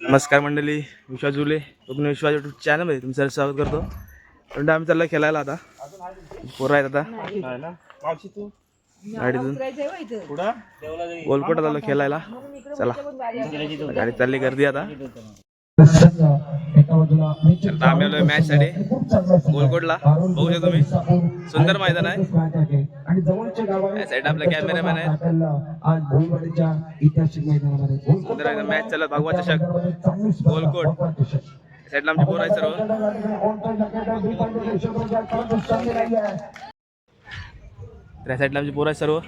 नमस्कार मंडळी विश्वास जुले कोकणी विश्वास युट्यूब चॅनलमध्ये तुमचं स्वागत करतो. पण आम्ही चालला खेळायला आता. पोरं आहेत आता. गाडीतून. गोलकोटा चाललो खेळायला. चला. गाडी चालली गर्दी आता. आता आम्ही मॅच साठी. गोलकोटला बघू शकता तुम्ही. सुंदर मैदान आहे. आणि जवळच्या गावाला साईड आपले कॅमेरामॅन आहेत. आज भोईवाडीच्या ऐतिहासिक मैदानामध्ये सुंदर एकदम मॅच चालत भगवा चषक. गोलकोट साईडला आमची पोरं आहेत सर्व. त्या साईडला आमची पोरं आहेत सर्व.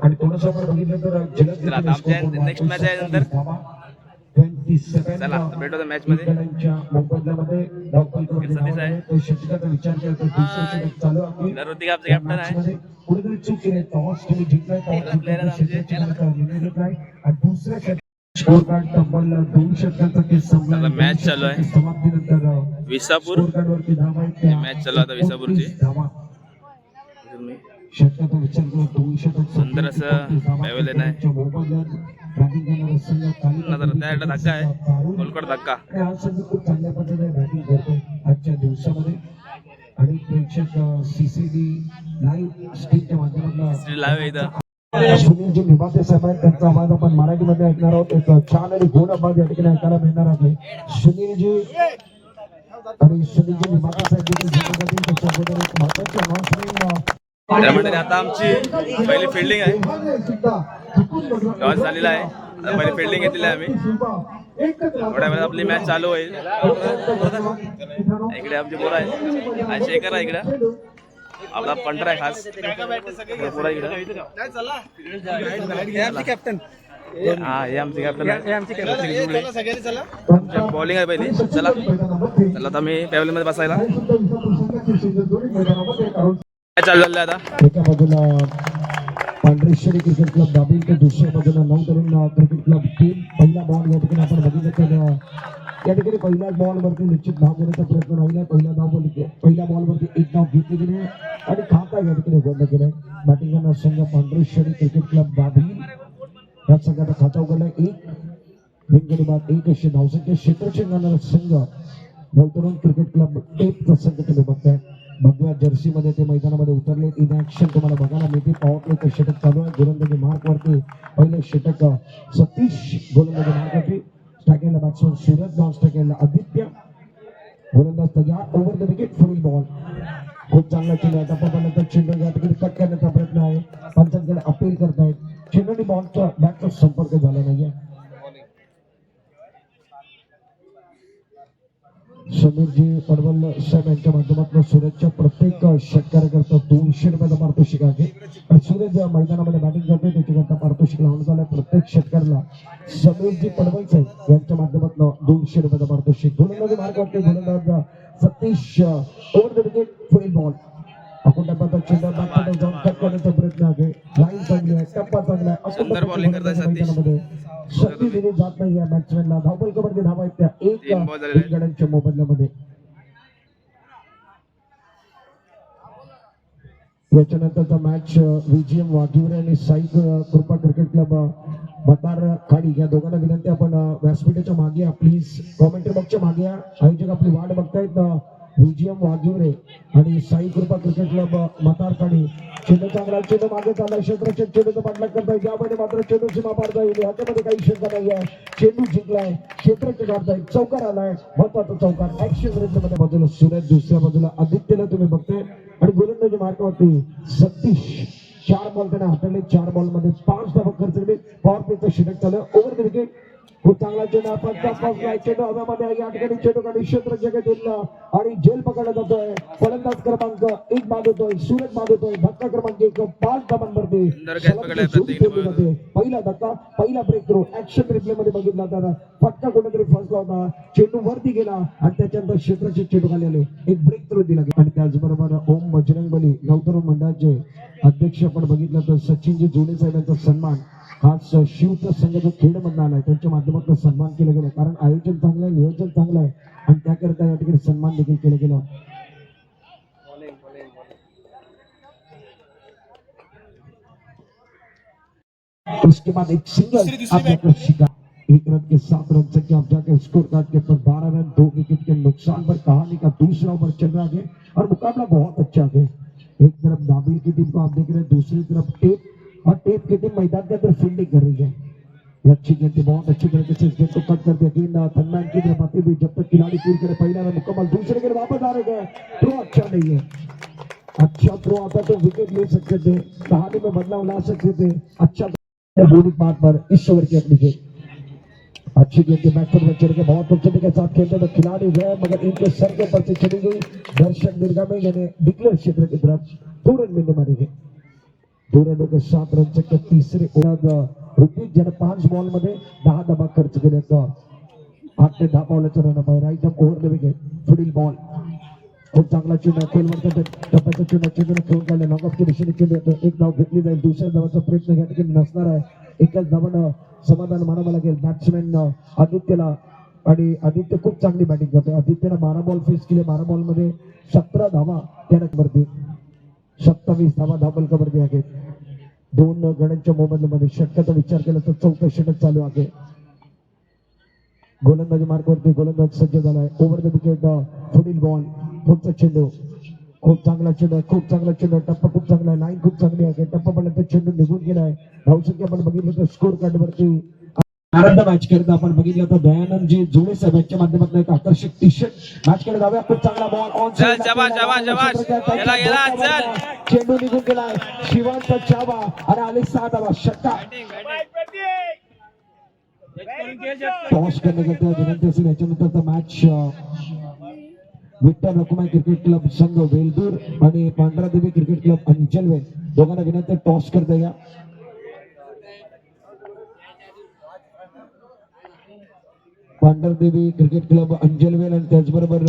आणि थोडंसं आपण बघितलं तर next match आहे नंतर. चला भेटू मॅच मध्ये. सतीश आहे. विचार कॅप्टन आहे. कुठेतरी चूक केली टॉस तुम्ही जिंकलाय दुसऱ्या match चालू आहे. विसापूर? मॅच चालू आता विसापूरची. 29 धावा. तुम्ही षटकाचा विचार करून दोन षटक सुंदर असं पॅव्हलियन आहे. त्या धक्का आहे. धक्का. आणि संघ खूप चांगल्या पद्धतीने बॅटिंग करतो आजच्या दिवसामध्ये. आणि प्रेक्षक सीसीडी लाईव्ह माध्यमातून इथं. सुनील जी निवासे साहेब आहेत त्यांचा आवाज आपण मराठीमध्ये ऐकणार आहोत. एक छान आणि गोड आवाज या ठिकाणी ऐकायला मिळणार आहे. सुनीलजी आणि सुनीलजी निवासे साहेब त्याच्याबद्दल एक महत्वाची announcement, त्यामध्ये आता आमची पहिली फिल्डिंग आहे. टॉस झालेला आहे. पहिली फिल्डिंग घेतलेली आहे आम्ही. थोड्या वेळात आपली मॅच चालू होईल. इकडे आमची पोरं आहे शेखर आहे इकडं. आपला पंटर आहे खास इकडं. हा हे आमचे कॅप्टन बॉलिंग आहे पहिली. चला. चला आता मी पॅव्हलिनमध्ये बसायला. काय चालू झालं आता? एका बाजूला पांढरेश्वरी क्रिकेट क्लब दाबील तर दुसऱ्या बाजूला नऊ तरुण क्रिकेट क्लब टीम पहिला बॉल या ठिकाणी आपण बघितलं तर या ठिकाणी पहिल्याच बॉलवरती निश्चित धाव घेण्याचा प्रयत्न राहिला. पहिल्या धाव पहिल्या बॉलवरती एक धाव घेतली गेली आणि खाता या ठिकाणी बंद केलाय बॅटिंग करणार संघ पांढरेश्वरी क्रिकेट क्लब बाबी या संघाचा खाता उघडला एक बिनगडी बाद एक अशी धावसंख्या. क्षेत्रक्षण करणारा संघ नवतरुण क्रिकेट क्लब टेपचा संघ तुम्ही बघताय. भगव्या जर्सी मध्ये ते मैदानामध्ये उतरले. इन ऍक्शन तुम्हाला बघायला मिळते. पॉवर प्लेचं षटक चालू आहे. गोलंदाजी मार्क वरती. पहिले षटक सतीश गोलंदाजी मार्क वरती स्ट्रायकेला बॅट्समन सूरज नॉन स्ट्रायकेला आदित्य. गोलंदाज तयार over the wicket full ball खूप चांगला चेंडू आहे. टप्पापर्यंत चेंडू या ठिकाणी कट करण्याचा प्रयत्न आहे. पंचांकडे अपील करतायत. चेंडूने बॉलचा बॅटचा संपर्क झाला नाहीये. समीरजी पडवल साहेब यांच्या माध्यमातून सूरजच्या प्रत्येक षटकार्यकर्ता दोनशे रुपयाचा पारितोषिक आहे. आणि सूरज या मैदानामध्ये बॅटिंग करतोय त्याच्याकरता पारितोषिक लावण्यात आलंय. प्रत्येक षटकारला समीरजी पडवल साहेब यांच्या माध्यमातून दोनशे रुपयाचा पारितोषिक. गोलंदाजी मार्ग वाटते गोलंदाज Satish over the wicket full ball आपण टप्प्याचा चेंडू बॅटमध्ये जाऊन कट करण्याचा प्रयत्न आहे. लाईन चांगली आहे टप्पा चांगला आहे. सुंदर bowling करताय सतीश. शक्ती दिली जात नाही या बॅट्समॅनला धावपल कबड्डी धावा आहेत. त्या एक. गड्यांच्या मोबदल्यामध्ये. याच्यानंतरचा मॅच विजयम वाघिवरे आणि साई कृपा क्रिकेट क्लब मतार खाडी. या दोघांना विनंती आपण व्यासपीठाच्या मागे या प्लीज कॉमेंट्री बॉक्सच्या मागे आयोजक आपली वाट बघतायत बीजीएम विजयम वाघिवरे आणि साई कृपा क्रिकेट क्लब अ, मतार चेंडू चांगला चेंडू मागे चालला क्षेत्राच्या चेंडूचा पाठलाग करताय. ज्यामध्ये मात्र चेंडू सीमा पाडता येईल ह्याच्यामध्ये काही शंका नाही आहे चेंडू जिंकलाय. क्षेत्राचे काढताय चौकार आलाय. महत्त्वाचा चौकार. ऍक्शन रेंजमध्ये बाजूला सूरज दुसऱ्या बाजूला आदित्यला तुम्ही बघताय. आणि गोलंदाजी मार्गावरती सतीश. चार बॉल त्याने हाताळले. चार बॉलमध्ये पाच धावा खर्च केले. पॉवर प्लेचं षटक झालं. ओव्हर क्रिकेट खूप चांगला चेंडू आपण तपासलाय चेंडू हव्यामध्ये. या ठिकाणी चेंडू आणि क्षेत्र जगत आणि जेल पकडला जातोय. फलंदाज क्रमांक एक बाद होतोय सूरज बाद होतोय धक्का क्रमांक एक. पाच ठेवली जाते. पहिला धक्का पहिला ब्रेक थ्रू ऍक्शन रिप्ले मध्ये बघितला तर फटका कोणीतरी फसला होता. चेंडू वरती गेला आणि त्याच्यानंतर क्षेत्राचे चेंडू खाली आले. एक ब्रेक थ्रू दिला गेला. आणि त्याचबरोबर ओम बजरंग बली नवतरुण मंडळाचे अध्यक्ष आपण बघितलं तर सचिनजी जोडे साहेबांचा सन्मान. हाच शिवचा संघ जो खेळ मधला आलाय. त्यांच्या माध्यमातून सन्मान केला गेला. कारण आयोजन चांगलं आहे नियोजन चांगलं आहे. आणि त्याकरिता या ठिकाणी सन्मान देखील केला गेला. उसके बाद एक सिंगल आप जाकर शिकार एक रन के सात रन से आप जाकर स्कोर कार्ड के ऊपर बारह रन दो विकेट के नुकसान पर कहानी का दूसरा ओवर चल रहा है. और मुकाबला बहुत अच्छा है. एक तरफ़ नाबिल की टीम को आप देख रहे हैं दूसरी तरफ़ टेप और टेप की टीम मैदान के अंदर फील्डिंग कर रही है। अच्छी गेंद, बहुत अच्छी तरीके से गेंद को कट कर दिया गेंद थनमैन की तरफ़ आती हुई जब तक खिलाड़ी पूरी करे, पहला रन मुकम्मल, दूसरे गेंद वापस आ रहे गए थ्रो अच्छा नहीं है। अच्छा थ्रो आता तो विकेट ले सकते थे, कहानी में बदलाव ला सकते थे। अच्छा बोलिंग पार्ट पर, इस ओवर की अपनी गेंद। अच्छी गेंद के बैकफुट में चढ़ के बहुत खूबसूरती के साथ खेलते तो खिलाड़ी गए, मगर इनके सर के ऊपर से चली गई। दर्शक दीर्घा में यानी डिक्लेयर क्षेत्र की तरफ़ रन मिलने मारे गए। दो सात रनच्या तिसरे ऋतिक ज्याने पाच बॉलमध्ये दहा दबा खर्च केल्याचं आठ ते दहा बॉलाचं रन आहे राईट अप ओव्हर विकेट पुढील बॉल खूप चांगला चेंडू खोलवरचा टप्प्याचा चेंडू चेंडूने खेळून काढला नॉकआउटच्या दिशेने चेंडू येतो एक धाव घेतली जाईल दुसऱ्या धावाचा प्रयत्न या ठिकाणी नसणार आहे. एकाच धावानं समाधान मानावं लागेल बॅट्समॅन आदित्यला. आणि आदित्य खूप चांगली बॅटिंग करतो आदित्यनं बारा बॉल फेस केले बारा बॉलमध्ये सतरा धावा त्या वरती. सत्तावीस धावा धाबल कबरती आहेत दोन गड्यांच्या मोबदल्यामध्ये षटकाचा विचार केला तर चौथं षटक चालू आहे. गोलंदाजी मार्गवरती गोलंदाज सज्ज झालाय. ओव्हर द विकेट पुढील बॉल पुढचा चेंडू. खूप चांगला चेंडू आहे, खूप चांगला चेंडू टप्पा खूप चांगला आहे. लाईन खूप चांगली आहे. टप्पा पडल्यानंतर चेंडू निघून गेलाय. धावसंख्या आपण बघितलं तर स्कोर कार्ड वरती आनंद मॅच करता आपण बघितलं तर दयानंद जी जुळे साहेब यांच्या माध्यमातून एक आकर्षक टी शर्ट मॅच कडे जाऊया. खूप चांगला बॉल ऑन. चेंडू निघून गेलाय. शिवांत चावा आणि आले सहा धावा षटका टॉस करण्याकरता विनंती असेल याच्यानंतर match Vitthal Rakhumai cricket club संघ वेलदूर आणि पांढरा देवी क्रिकेट क्लब अंचलवे दोघांना विनंती टॉस करता या पांढरदेवी क्रिकेट क्लब अंजलवेल आणि त्याचबरोबर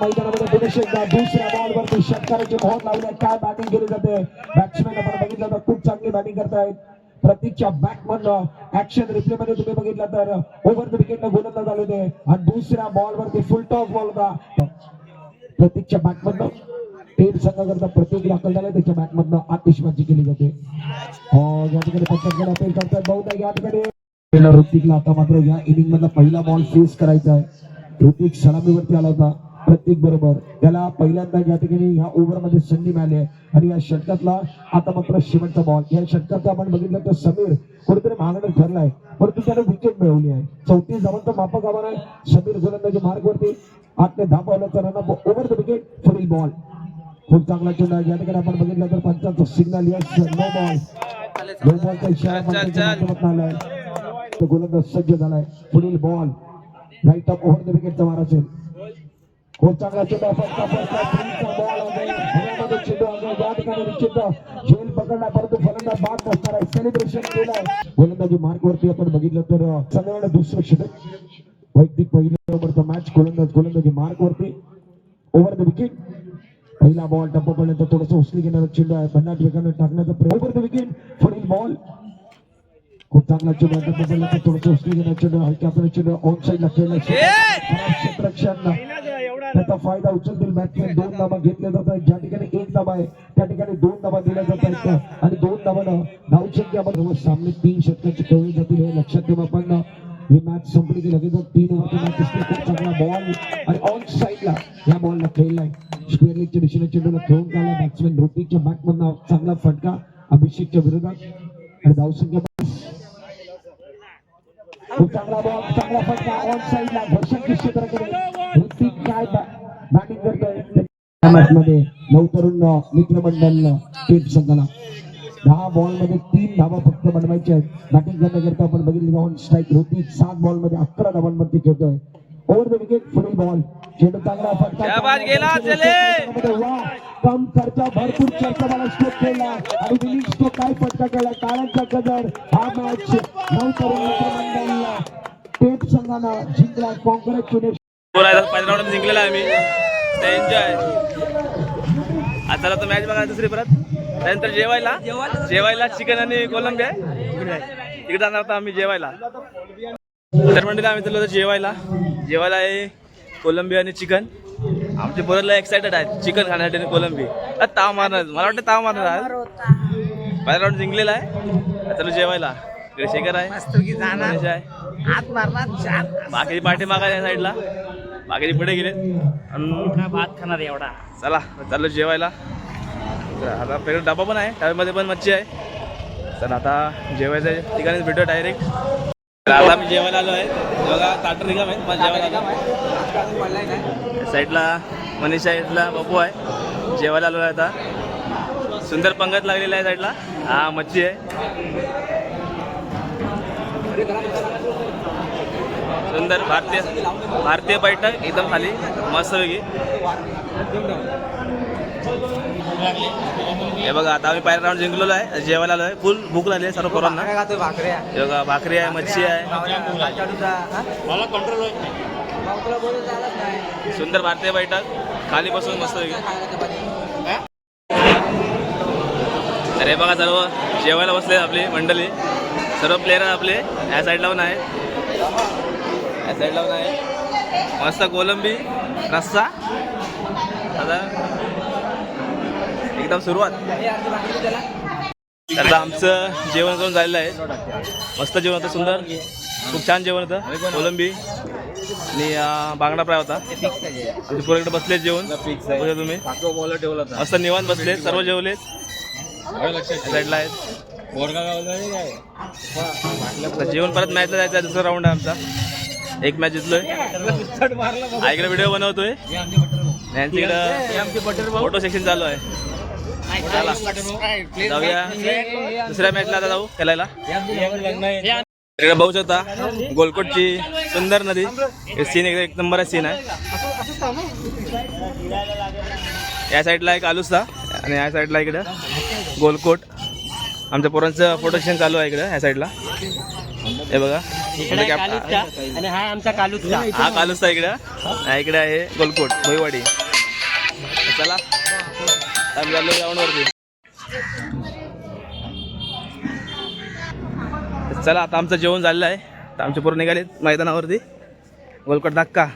मैदानामध्ये षटकाराची मोहर लावली. काय बॅटिंग केली जाते? बॅट्समॅन आपण बघितलं तर खूप चांगली बॅटिंग करतायत. प्रतीकच्या बॅटमन ऍक्शन रिप्ले मध्ये तुम्ही बघितलं तर ओव्हर द विकेट गोलंदाज आले होते. आणि दुसऱ्या बॉलवरती फुल टॉस बॉल होता. प्रतीकच्या बॅटमधनं टीम संघाकरता प्रतीक दाखल झाला. त्याच्या बॅटमधनं आतिषबाजी केली जाते. या ठिकाणी पंचांकडे अपील करतात बहुधा या ठिकाणी. ऋतिकला आता मात्र या इनिंग मधला पहिला बॉल फेस करायचा आहे. ऋतिक सलामीवरती आला होता प्रत्येक बरोबर. त्याला पहिल्यांदा या ठिकाणी ह्या ओव्हरमध्ये संधी मिळाली आहे. आणि या षटकातला आता मात्र शेवटचा बॉल या षटकात आपण बघितलं तर समीर कुठेतरी महागडं ठरलाय परंतु त्याने विकेट मिळवली आहे. चौतीस धावांचा मापक आव्हान आहे. समीर गोलंदाजी मार्गवरती आठ ते दहा बॉलचा रन ओव्हर द विकेट पुढील बॉल खूप चांगला चेंडू आहे. या ठिकाणी आपण बघितलं तर पंचांचं signal yes no ball no बॉलचा इशारा आलाय गोलंदाज सज्ज झालाय. पुढील ball right off over the विकेटचा मार असेल खूप चांगला चेंडू आहे. बॉल चेंडू या ठिकाणी निश्चित झेल पकडला परंतु फलंदाज बाद नसणार आहे. सेलिब्रेशन केलाय. गोलंदाजी मार्क वरती आपण बघितलं तर सगळ्यांना दुसरं षटक वैयक्तिक पहिल्या नंबरचा मॅच गोलंदाज गोलंदाजी मार्क वरती. ओव्हर द विकेट पहिला बॉल टप्पा पडल्यानंतर थोडस उचली घेणारा चेंडू आहे. भन्नाट वेगाने टाकण्याचा प्रयोग ओव्हर विकेट पुढील बॉल खूप चांगला चेंडू आहे टप्पा पडल्यानंतर थोडस उचली चेंडू हलक्या चेंडू ऑन साईडला खेळला क्षेत्ररक्षण त्याचा फायदा उचलतील बॅट्समॅन दोन धाबा घेतल्या जात आहेत. ज्या ठिकाणी एक धाबा आहे त्या ठिकाणी दोन धाबा दिल्या जात आहेत. आणि दोन धाबानं धावसंख्यामध्ये रोज सामने तीन षटकाची खेळली जातील हे लक्षात ठेवा पण ही मॅच संपली की लगेच तीन ओव्हरची मॅच असते खूप चांगला बॉल आणि ऑन साईडला या बॉलला खेळलाय स्क्वेअर लीगच्या दिशेने चेंडूला खेळून काढला बॅट्समॅन ऋतिकच्या बॅटमधनं चांगला फटका. अभिषेकच्या विरोधात. आणि धावसंख्या खूप चांगला बॉल चांगला फटका ऑन साईडला भक्षक क्षेत्राकडे ऋतिक काय बॅटिंग करतोय. मॅच मध्ये नऊ तरुण मित्रमंडळ टीम संघाला. दहा बॉलमध्ये तीन धावा फक्त बनवायचे आहेत. बॅटिंग करण्याकरता आपण बघितलं ऑन स्ट्राईक ऋतिक सात बॉलमध्ये अकरा धावांवरती खेळतोय. ओव्हर द विकेट पुढील बॉल चेंडू चांगला फटका गेला, चले. कम खर्चा भरपूर चर्चा मला स्ट्रोक केला. आणि विनिंग स्ट्रोक काय फटका केला? टाळ्यांचा गजर. हा मॅच नऊ तरुण मित्रमंडळाला. टेप संघानं जिंकला कॉंग्रॅच्युलेशन बोलायला पहिल्या राऊंड जिंकलेला मी. एन्जॉय आता तर मॅच बघा दुसरी परत. त्यानंतर जेवायला. जेवायला चिकन आणि कोलंबी आहे. तिकडे जाणार होता आम्ही जेवायला. तर म्हणजे आम्ही चाललो जेवायला. जेवायला आहे कोलंबी आणि चिकन. आमचे पोरला एक्सायटेड आहेत. चिकन खाण्यासाठी आणि कोलंबी. अ, ताव मारणार. मला वाटतं ताव मारणार आहेत पहिला राऊंड जिंकलेला आहे. चलो जेवायला. इकडे शेखर आहे. हात मारणार बाकीची पाठी मागा या साईडला बाकीचे पुढे गेले भात खाणार एवढा. चला चाललो जेवायला. आता आपल्याकडे डबा पण आहे. त्यामध्ये पण मच्छी आहे. चला आता जेवायच्या ठिकाणीच भेटू डायरेक्ट आता मी जेवायला आलो आहे. बघा ताट रिकाम आहे मला जेवायला साईडला मनीष साईडला बापू आहे. जेवायला आलो आहे आता. सुंदर पंगत लागलेला आहे साईडला. हा मच्छी आहे. सुंदर भारतीय भारतीय बैठक एकदम खाली मस्त होगी हे बघा आता आम्ही पहिला राऊंड जिंकलेलो आहे. जेवायला आलो आहे फुल भूक लागली आहे सर्व पोरांना. भाकऱ्या हे बघा भाकरी आहे मच्छी आहे. मला कंट्रोल नाही सुंदर भारतीय बैठक. खाली बसून मस्त अरे बघा सर्व जेवायला बसले आपली मंडळी. सर्व प्लेयर आपले. या साईडला पण आहे. या साईडला पण आहे. मस्त कोलंबी रस्सा. आता एकदम सुरुवात. आता आमचं जेवण करून झालेलं आहे. मस्त जेवण होतं सुंदर. खूप छान जेवण होतं. कोलंबी आणि बांगडा फ्राय होता. आमचे पोराकडे बसलेत जेवण. बघा तुम्ही. मस्त निवांत बसलेत सर्व जेवलेत. साईडला आहेत. जेवण परत मॅचला जायचं आहे दुसरा राऊंड आहे आमचा. एक मॅच जितलोय. हा व्हिडिओ बनवतोय. इकडं फोटो सेक्शन चालू आहे. चला. जाऊया. दुसऱ्या मॅचला आता जाऊ खेळायला. इकडे बघू शकता गोलकोटची सुंदर नदी. सीन एकदम एक नंबर सीन आहे या साईडला एक आलुसा आणि या साईडला इकडं गोलकोट. आमच्या पोरांचं फोटो चालू आहे इकडं या साईडला हे बघा. आणि हा आमचा हा कालुस्ता इकडं. हा इकडे आहे गोलकोट भोईवाडी. चला. आम्ही चाललो ग्राउंडवरती चला आता आमचं जेवण झालेलं आहे. तर आमचे पोरं निघालेत मैदानावरती. गोलकट धक्का.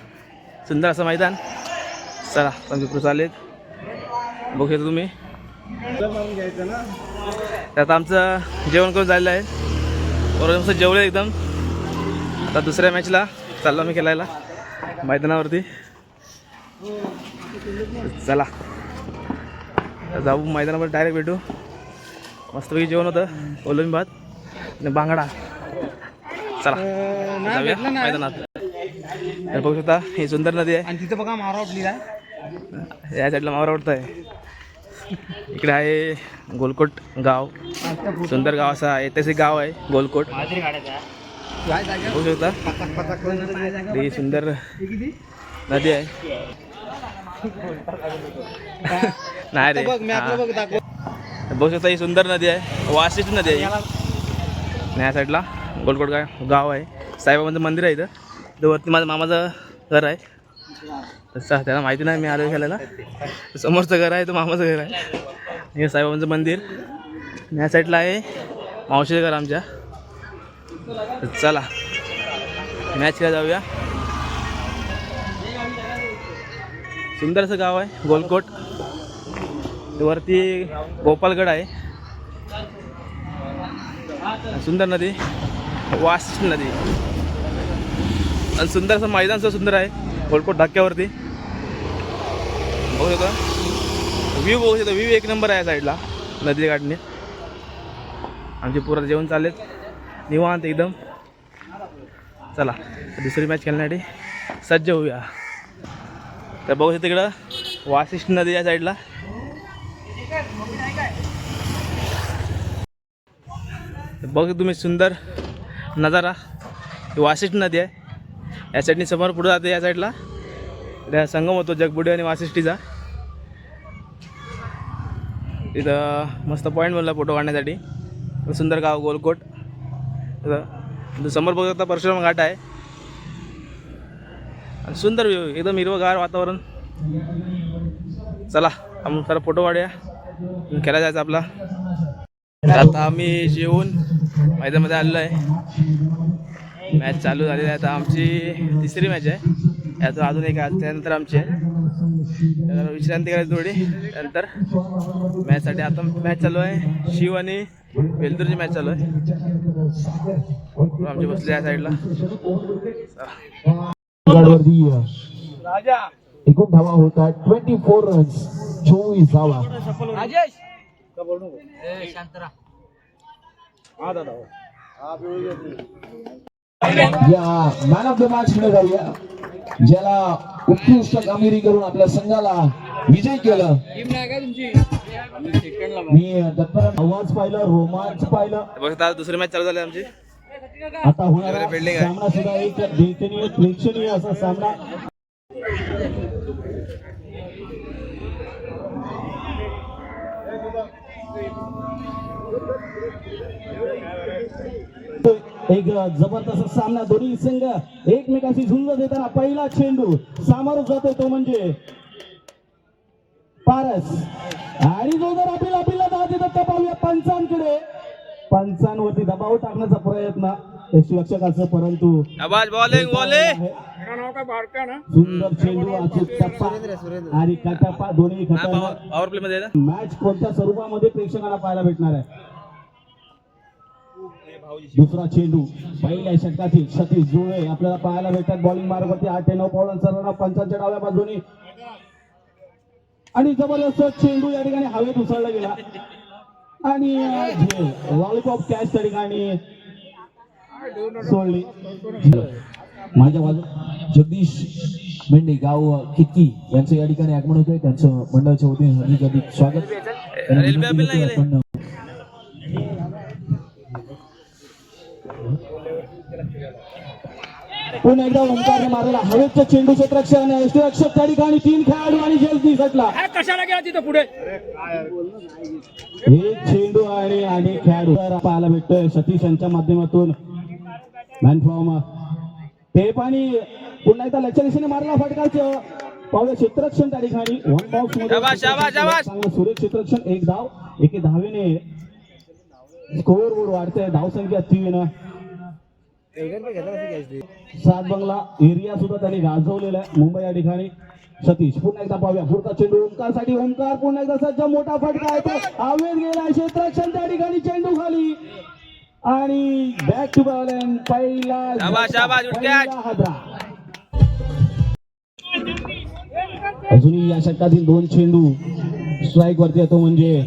सुंदर असं मैदान. चला आमचे पोरं चाललेत. बघू येतो तुम्ही. आता आमचं जेवण करून झालेलं आहे. बरोबर आमचं जेवलं एकदम. आता दुसऱ्या मॅचला चाललो आम्ही खेळायला. मैदानावरती. चला. जाऊ मैदानावर डायरेक्ट भेटू. मस्तपैकी जेवण होतं कोलंबी भात आणि बांगडा. चला जाऊया मैदानात. तर बघू शकता ही सुंदर नदी आहे. आणि तिथे बघा मारा उठली आहे. या साईडला मावरा उडत आहे इकडे आहे गोलकोट गाव. सुंदर गाव असं ऐतिहासिक गाव आहे गोलकोट. बघू शकता. ही सुंदर नदी आहे. नाही रे. बघू शकता ही. सुंदर नदी आहे. वाशिष्ठ नदी आहे. आणि या साईडला. गोलकोट गाव गाव आहे. साईबाबांचं मंदिर आहे इथं. वरती माझं मामाचं घर आहे. तसं त्याला माहिती नाही मी आलो खेळायला. समोरचं घर आहे तो मामाचं घर आहे. हे साईबाबांचं मंदिर. या साईडला आहे मावशीचं घर आमच्या. चला मॅच खेळा जाऊया. सुंदर असं गाव आहे गोलकोट. वरती गोपालगड आहे. सुंदर नदी वास नदी. आणि सुंदर असं मैदान सुद्धा सुंदर आहे गोलकोट धक्क्यावरती बघू शकता. व्ह्यू बघू शकता. व्ह्यू एक नंबर आहे साईडला नदी काढणे. आमचे पुरा जेवण चाललेत. निवांत एकदम. चला दुसरी मॅच खेळण्यासाठी सज्ज होऊया. तर बघू तिकडं वाशिष्ठ नदी या साईडला बघू तुम्ही सुंदर नजारा. ही नदी आहे. या साईडनी समोर पुढे जाते या साईडला त्या संगम होतो जगबुडी आणि वाशिष्ठीचा. इथं मस्त पॉईंट बनला फोटो काढण्यासाठी. सुंदर गाव गोलकोट. इथं समोर बघता परशुराम घाट आहे. आणि सुंदर व्ह्यू एकदम हिरवंगार वातावरण. चला आम्ही जरा फोटो काढूया खेळायला जायचं आपला. आता आम्ही जेवून मैदानामध्ये आलेलो आहे मॅच चालू झालेली आहे. आता आमची तिसरी मॅच आहे. याचं अजून एक आहे. त्यानंतर आमची आहे. विश्रांती करायची थोडी. नंतर मॅचसाठी आता मॅच चालू आहे. शिव आणि वेलदूरची मॅच चालू आहे. आमची बसली या साईडला एकूण धावा होत ट्वेंटी फोर रन्स चोवीस धावा. या मॅन ऑफ द मॅच जाऊया ज्याला उत्कृष्ट कामगिरी करून आपल्या संघाला विजय केलं. मी आवाज पाहिलं रोमांच पाहिलं. बघता दुसरी मॅच चालू झाली आमची. आता होणारा. सामना सुद्धा एक प्रेक्षणीय असा सामना. एक जबरदस्त सामना दोन्ही संघ एकमेकांशी झुंज देताना पहिला चेंडू सामोरं जातोय तो म्हणजे पारस. आणि जो जर आपल्याला आपल्याला दहा देतात त्या पाहूया पंचांकडे. पंचांवरती दबाव टाकण्याचा प्रयत्न यक्षरक्षकाचं परंतु आवाज बॉलिंग बॉलिंग सुंदर चेंडू अचूक टप्पा आणि कटप्पा दोन्ही पॉवर प्ले मध्ये मॅच कोणत्या स्वरूपामध्ये प्रेक्षकांना पाहायला भेटणार आहे? दुसरा चेंडू पहिल्या षटकातील सतीश जुळे आपल्याला पाहायला भेटतात बॉलिंग मार्गावरती. आठ ते नऊ पॉलांचा रन पंचांच्या डाव्या बाजूनी. आणि जबरदस्त चेंडू या ठिकाणी हवेत उसळला गेला. आणि लॉलीपॉप कॅच त्या ठिकाणी सोडली. माझ्या बाजू जगदीश मेंढे गाव किक्की यांचं या ठिकाणी आगमन होतंय. त्यांचं मंडळाच्या वतीने हार्दिक स्वागत रेल्वे अपील नाही गेले. आपण पुन्हा एकदा ओंकारने मारलेला. हवेचं चेंडू क्षेत्ररक्षण यष्टीरक्षक त्या ठिकाणी तीन खेळाडू आणि जलदी सटला. कशाला गेला तिथं पुढे? एक चेंडू आणि आणि खेळाडू. पाहायला भेटतोय सतीश यांच्या माध्यमातून. मॅन फ्रॉम टेप आणि पुन्हा एकदा लक्ष दिशेने मारला फटकाचं. पावलं क्षेत्ररक्षण त्या ठिकाणी. One box. चांगलं सुरेख क्षेत्ररक्षण. एक धाव एके धावेने. स्कोअर बोर्ड वाढतंय. धावसंख्या तीन. सात बंगला एरिया सुद्धा त्यांनी गाजवलेला आहे. मुंबई या ठिकाणी. सतीश पुन्हा एकदा पाहूया. पुढचा चेंडू ओंकारसाठी ओंकार पुन्हा एकदा सज्ज मोठा फटका आहे तो. आवेद गेला क्षेत्ररक्षण त्या ठिकाणी चेंडू खाली. आणि बॅक टू बॉलन पहिला अजूनही या षटकातील दोन चेंडू स्ट्राईक वरती येतो म्हणजे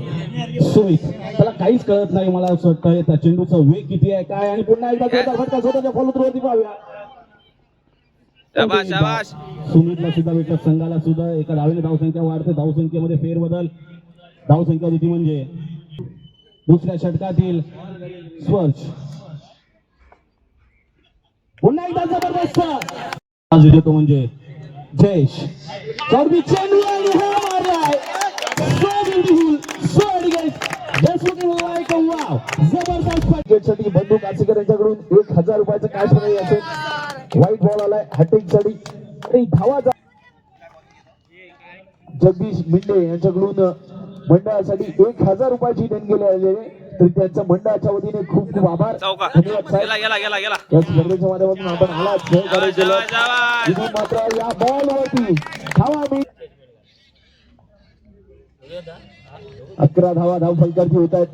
सुमित. त्याला काहीच कळत नाही मला असं वाटतं. त्या चेंडूचा वेग किती आहे काय आणि पुन्हा एकदा जोरदार फटका स्वतःच्या फॉलोथ्रूवरती पाहूया. शाबास शाबास. सुमितला सुद्धा भेटत संघाला सुद्धा. एका धावेने धावसंख्या वाढते धावसंख्येमध्ये फेरबदल. धावसंख्या होती म्हणजे दुसऱ्या षटकातील स्पर्श. पुन्हा एकदा जबरदस्त. म्हणजे जयेश. चेंडू आणि क्रिकेटसाठी बंधू कासेकर यांच्याकडून एक हजार रुपयाचं कॅश प्राइज असेल. व्हाईट बॉल आलाय हॅटिंगसाठी. आणि धावा जा- जगदीश मिंडे यांच्याकडून मंडळासाठी एक हजार रुपयाची देणगी आलेली तर त्यांच्या मंडळाच्या वतीने खूप खूप आभार. धन्यवाद साहेब. या स्पर्धेच्या माध्यमातून आपण आला सहकार्य केलं मात्र या बॉल वरती धावा मी अकरा धावा धाव फलकाची होत आहेत.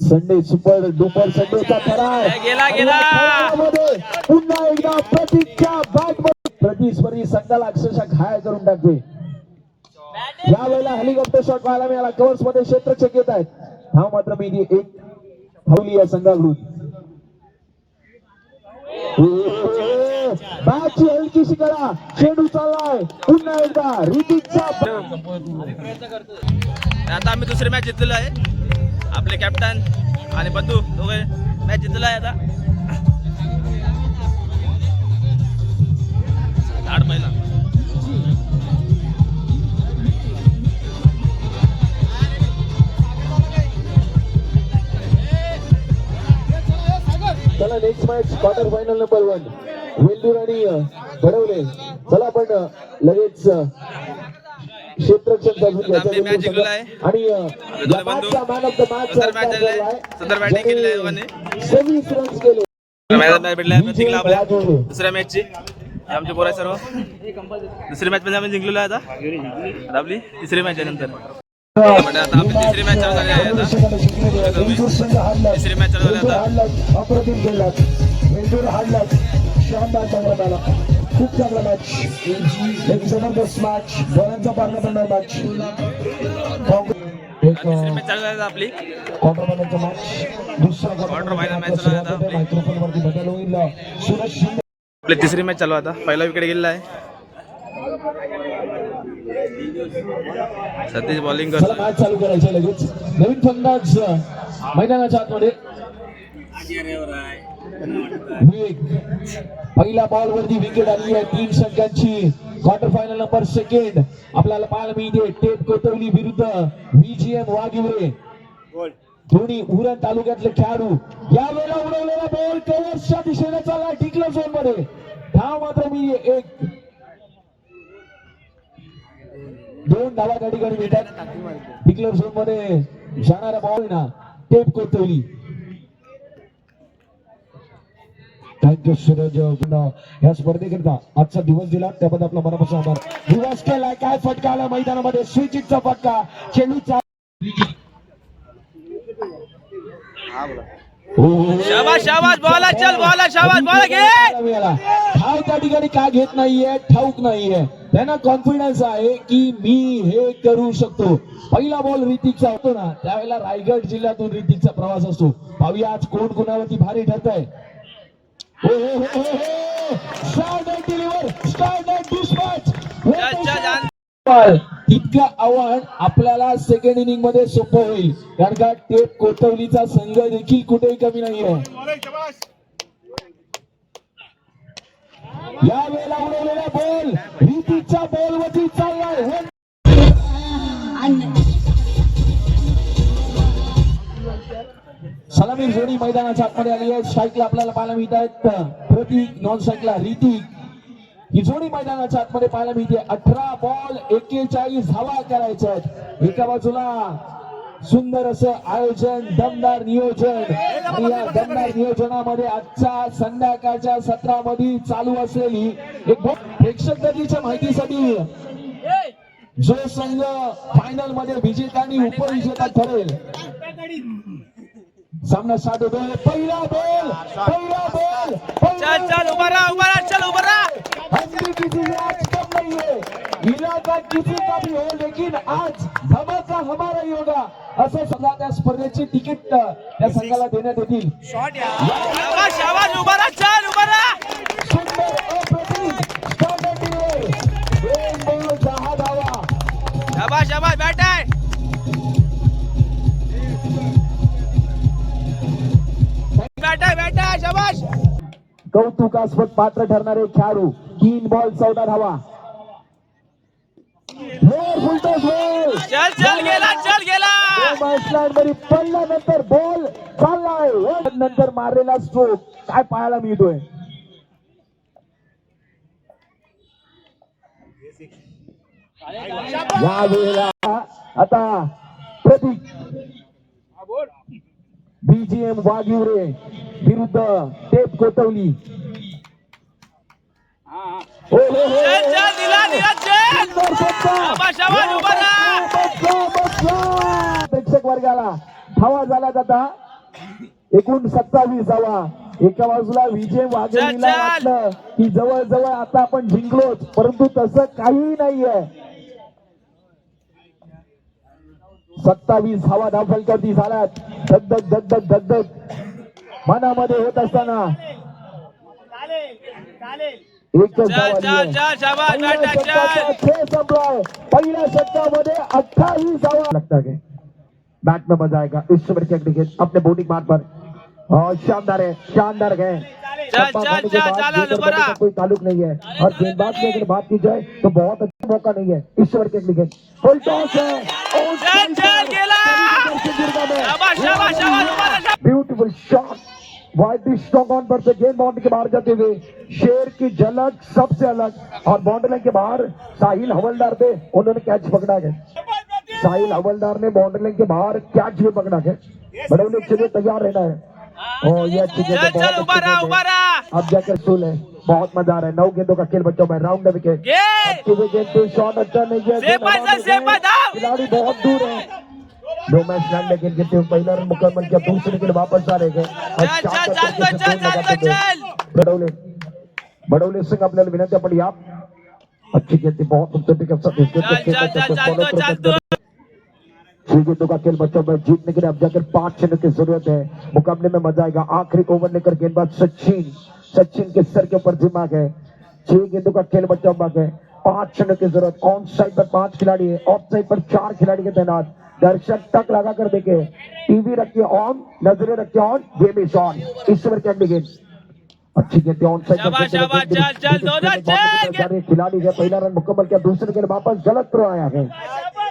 संडे सुपर डुपर संडेचा करार गेला, गेला. पुन्हा एकदा प्रतीकच्या बॅट प्रतिस्पर्धी संघाला अक्षरशः घायल करून टाकते. या वेळेला हेलिकॉप्टर शॉट पाहायला मिळाला. कव्हर्समध्ये क्षेत्रचक येत आहेत. धाव मात्र मी एक धावली या संघाकडून. बॅटची हलकीशी करा चेंडू चाललाय. पुन्हा एकदा ऋतिकचा आता आम्ही दुसरी मॅच जिंकलेलो आहे. आपले कॅप्टन आणि बंधू दोघे मॅच जिंकला आहे आता. आठ महिना. चला next match quarter final number one Veldur आणि अं, भडवले. चला आपण लगेच जिंकलेलो आहे. आणि मॅच. दुसऱ्या मॅचची हे आमचे पोरं सर्व. दुसरी मॅच मध्ये आम्ही जिंकलेलो आहे आता. आपली तिसरी मॅच आहे नंतर. तिसरी मॅच चालू झाली आहे तिसरी मॅच चालू झाली आता. खूप चांगला मॅच एक जबरदस्त मॅच दोघांचा पारणं पडणार मॅच मॅच आपली. क्वार्टर फायनलचा मॅच दुसरा आता आपली. मायक्रोफोन वरती बदल होईल सुरज शिंदे. आपली तिसरी मॅच चालू आता. पहिला विकेट गेलेला आहे. सतीश बॉलिंग करतो मॅच चालू करायची लगेच. नवीन फलंदाज मैदानाच्या आतमध्ये. पहिल्या बॉल वरती विकेट आली आहे. तीन षटकांची क्वार्टर फायनल नंबर सेकंड आपल्याला पाहायला मिळते. टेप कोतवली विरुद्ध बीजीएम वाघिवरे. दोन्ही उरण तालुक्यातले खेळाडू. यावेळेला उडवलेला बॉल कव्हर्सच्या दिशेने चालला टिकलं झोनमध्ये. धाव मात्र मी एक. दोन धावा त्या ठिकाणी मिळतात टिकलर झोनमध्ये जाणारा बॉल ना. टेप कोतवली. थँक्यू सूरज या स्पर्धेकरिता आजचा दिवस दिला. त्याबद्दल आपला मनापासून आभार. दिवस केलाय काय फटका आला मैदानामध्ये? स्विचिंगचा फटका. चेंडूचा हो. शाबाश शाबाश बॉला चल बॉला शाबाश बॉल घे! मिळाला. ठाव त्या ठिकाणी का घेत नाहीये? ठाऊक नाहीये. त्यांना कॉन्फिडन्स आहे की मी हे करू शकतो. पहिला बॉल ऋतिकचा होतो ना त्यावेळेला रायगड जिल्ह्यातून ऋतिकचा प्रवास असतो. पाहूया आज कोण कोणावरती भारी ठरत आहे इतकं आव्हान आपल्याला सेकंड इनिंगमध्ये सोपं होईल. कारण का टेप कोतवलीचा संघ देखील कुठेही कमी नाहीये. या वेळेला उडवलेला बॉल ऋतिकच्या बॉल वरती चाललाय. सलामी जोडी मैदानाच्या आतमध्ये आली आहे. सायकल आपल्याला पाहायला मिळत आहेत. प्रतीक नॉन स्ट्राईकला रितिक ही जोडी मैदानाच्या आतमध्ये पाहायला मिळते. अठरा बॉल एक्केचाळीस धावा करायच्या आहेत. एका बाजूला सुंदर असं आयोजन दमदार नियोजन. आणि या दमदार नियोजनामध्ये आजच्या संध्याकाळच्या सत्रामध्ये चालू असलेली एक प्रेक्षक गर्दीच्या माहितीसाठी जो संघ फायनलमध्ये विजेता आणि उपविजेता ठरेल. सामना स्टार्ट होतोय पहिला बॉल पहिला बॉल चल चल उभा राहा उभा राहा चल उभा राहा. हंडी किसी से आज कम नहीं है इलाका किसी का भी हो लेकिन आज धमाका हमारा ही होगा असं समजा त्या स्पर्धेची तिकीट त्या संघाला देण्यात येतील. शाबाश शाबाश उभा राहा चल उभा राहा. सुंदर अप्रतिम स्टार्ट अँड डिलिव्हर दोन बॉल दहा धावा. शाबाश शाबाश बॅट आहे. शाबाश। कौतुकास्पद पात्र ठरणारे खेळाडू तीन बॉल चौदा धावा. पडल्यानंतर बॉल चाललाय. नंतर मारलेला स्ट्रोक काय पाहायला मिळतोय? या वेळेला आता प्रतीक. बीजीएम वाघिवरे विरुद्ध टेप कोतवली. प्रेक्षक वर्गाला धावा झाल्यात आता एकूण सत्तावीस धावा एका बाजूला विजय चल. वाटलं की जवळ जवळ आता आपण जिंकलोच परंतु तसं काहीही नाहीये. सत्तावीस धावा धावफलकावरती झाल्यात. धगधग धगधग धगधग. मनामध्ये होत असताना एकच चल धाव चल आहे. चल शाबाश पहिल्या बॅट आहे षटकाचा खेळ संपलाय. पहिल्या षटकामध्ये अट्ठावीस धावा. लगता है बैट में मज़ा आएगा इस ओवर के क्रिकेट अपने बॉलिंग मार्क पर और शानदार है शानदार है चल, चल, चल, बाद दोबारा। कोई ताल्लुक नहीं है और गेंदबाज की अगर बात की जाए तो बहुत अच्छा मौका नहीं है ओवर के क्रिकेट फुल टॉस है. और चल चल गेला beautiful shot wide strong on पर से गेंद बाउंड्री के बाहर जाते हुए। शेर की झलक सबसे अलग। और बाउंड्री के बाहर साहिल हवलदार थे उन्होंने कैच पकड़ा गया साहिल हवलदार ने बाउंड्री के बाहर कैच भी पकड़ा गया बड़े उन्हें चलिए तैयार रहना है। और ये अच्छी गेंद है, चल बहुत उभा अच्छी गेंद। है अब जाकर सूल है बहुत मज़ा आ रहा है। नौ गेंदों का खेल बच्चों में राउंड विकेट। विकेट तो शॉट अच्छा नहीं है धाव. खिलाड़ी बहुत दूर है। दो मैच लड़ने के लिए टीम पहला रन मुकम्मल किया दूसरे के लिए वापस आ रहे. बडवले बडवले सिंग आपल्याला विनंती आपण या अच्छी गेंद बहुत उत्तर छह गेंदों का खेल बच्चों में जीतने के लिए अब जाकर पाँच रन की ज़रूरत है। मुकाबले में मज़ा आएगा। आखिरी ओवर लेकर गेंदबाज सचिन। सचिन के सर के ऊपर दिमाग है। छह गेंदों का खेल बच्चों में है। पाँच रन की ज़रूरत। ऑन साइड पर पाँच खिलाड़ी है। ऑफ़ साइड पर चार खिलाड़ी के तैनात। दर्शक तक लगा कर देखे। टीवी रखिए ऑन नजरे रखिए ऑन गेम इज़ ऑन इस ओवर की गेंद अच्छी गेंद ऑन साइड. खिलाड़ी है पहला रन मुकम्मल किया दूसरे के लिए वापस गलत थ्रो आया है।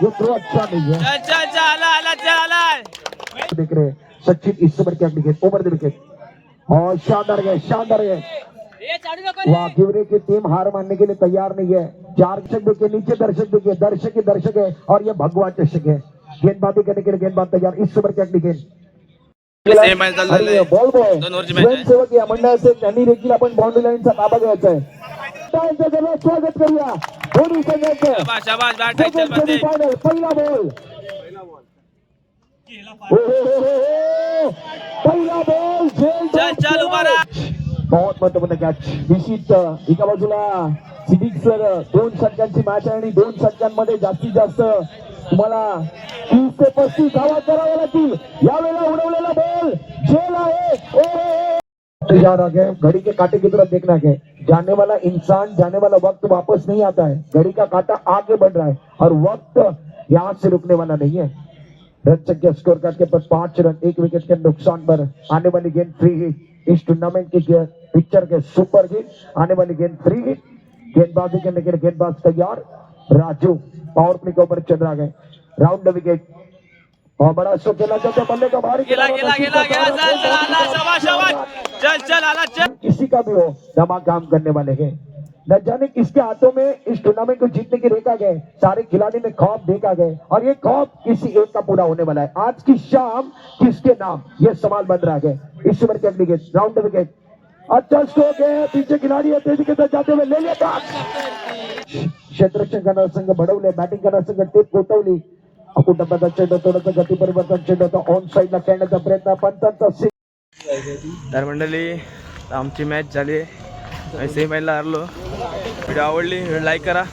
ये थ्रो अच्छा नहीं है। चल चल चल आला आला चल देख रहे सचिन इस ओवर की अगली गेंद ओवर द विकेट और शानदार गए शानदार गए। वाह गिवरे की टीम हार मानने के लिए तैयार नहीं है। चार दर्शक देखिए नीचे दर्शक देखिए दर्शक ही दर्शक है और ये भगवान चषक है। गेंदबाजी करने के लिए गेंदबाज तैयार इस ओवर की अगली गेंद बॉल बॉय. स्वयंसेवक या मंडळाचे त्यांनी देखील आपण बाउंड्री लाईनचा ताबा घ्यायचा आहे. त्यांचं जरा स्वागत करूया. दोन्ही संघाचं. सेमीफायनल पहिला बॉल. पहिला बॉल बहुत महत्त्वपूर्ण कॅच निश्चित एका बाजूला. सिद्दीक सर दोन षटकांची मॅच आहे आणि दोन षटकांमध्ये जास्तीत जास्त तुम्हाला तीस ते पस्तीस धावा कराव्या लागतील. यावेळेला उडवलेला बॉल झेल आहे. याद आ गए घड़ी के कांटे की तरफ़ देखना है जाने वाला इंसान, जाने वाला वक्त वापस नहीं आता है. घड़ी का कांटा आगे बढ़ रहा है. और वक्त यहाँ से रुकने वाला नहीं है. रक्षक संख्या स्कोर कार्ड के पर पाँच रन, एक विकेट के नुकसान पर आने वाली गेंद फ्री हिट इस टूर्नामेंट की पिक्चर के सुपर हिट आने वाली गेंद फ्री हिट गेंदबाजी के लिए गेंदबाज तैयार. राजू पावर प्ले के ऊपर चल रहा है राउंड द विकेट। और बड़ा शो खेला जाता बल्ले का भारी गेला गेला गेला गेला चल चल आला शाबाश शाबाश। चल चल आला चल किसी का भी हो दमा काम करने वाले हैं। न जाने किसके हाथों में इस टूर्नामेंट को जीतने की रेखा गए सारे खिलाड़ी में खौफ देखा गए। और ये खौफ किसी एक का पूरा होने वाला है। आज की शाम किसके नाम? ये सवाल बन रहा है। इस ओवर की अगली राउंड विकेट। अच्छा स्ट्रोक है पीछे खिलाड़ी है तेज़ी के साथ जाते हुए ले लिया क्षेत्ररक्षण करणारा संघ बडवले बॅटिंग करणारा संघ टेप गोठवली. कुटुंबाचा चेंडू थोडंसं गती परिवर्तन चेंडू होता. ऑन साईडला खेळण्याचा प्रयत्न पंचांचा तर मंडळी आमची मॅच झाली. आहे हरलो. व्हिडिओ आवडली व्हिडिओ लाईक करा.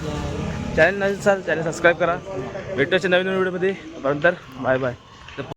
चॅनल नसेल चॅनल सबस्क्राईब करा. भेटूच्या नवीन व्हिडिओमध्ये नंतर बाय बाय